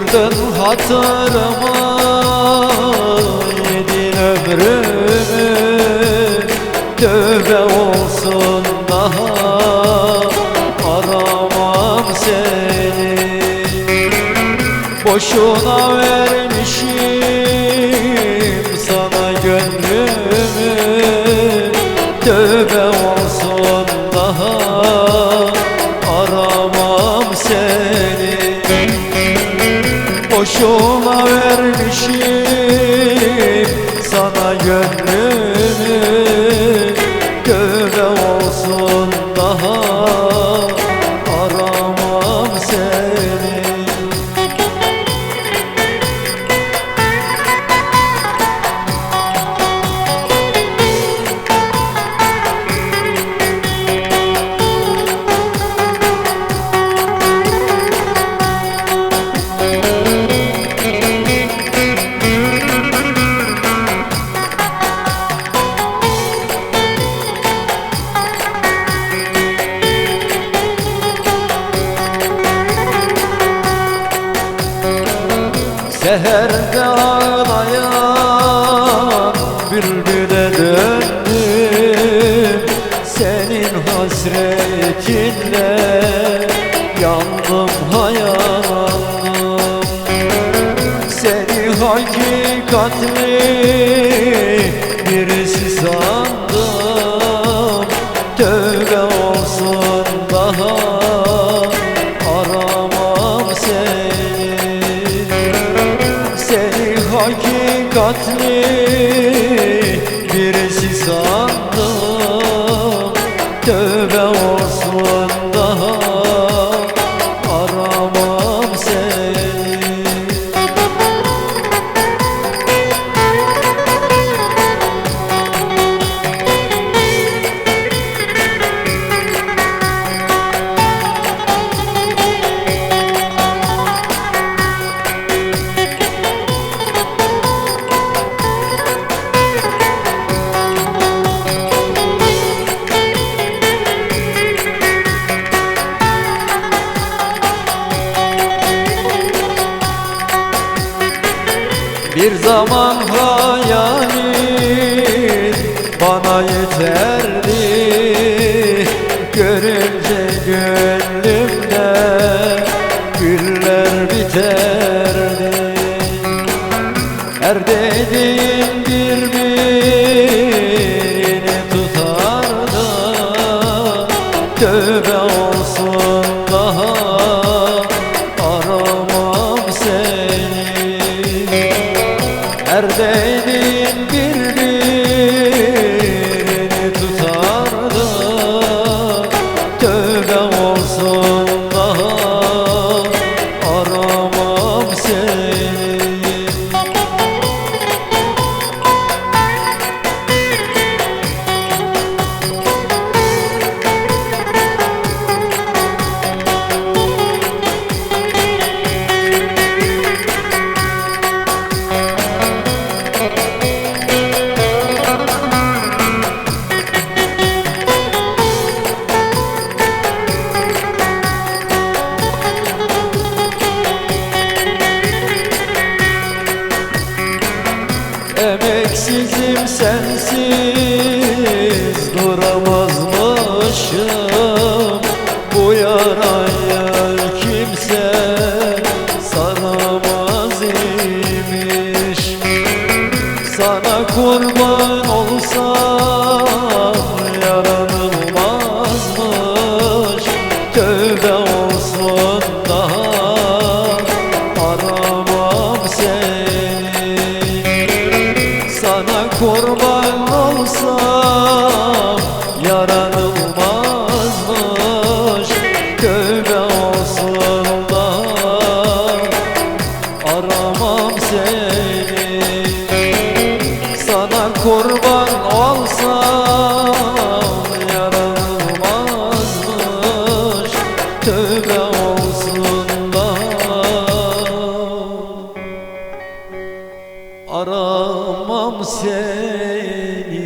Kırdın hatırıma Yedin ömrümü. Tövbe olsun daha Aramam seni. Boşuna vermişim Sana gönlümü Boşuna vermişim sana gönlümü Seherde ağlayan bülbüle döndüm Senin hasretinle yandım hayalandım Seni hakikatli birisi hakikatli birisi sandım Tövbe Bir zaman hayalin bana yeterdi Görünce gönlümde güller biterdi. Her dediğin birbirini tutardı Tövbe olsun Emeksizim sana kurban olsam Yaranılmazmış tövbe olsun da. Aramam seni.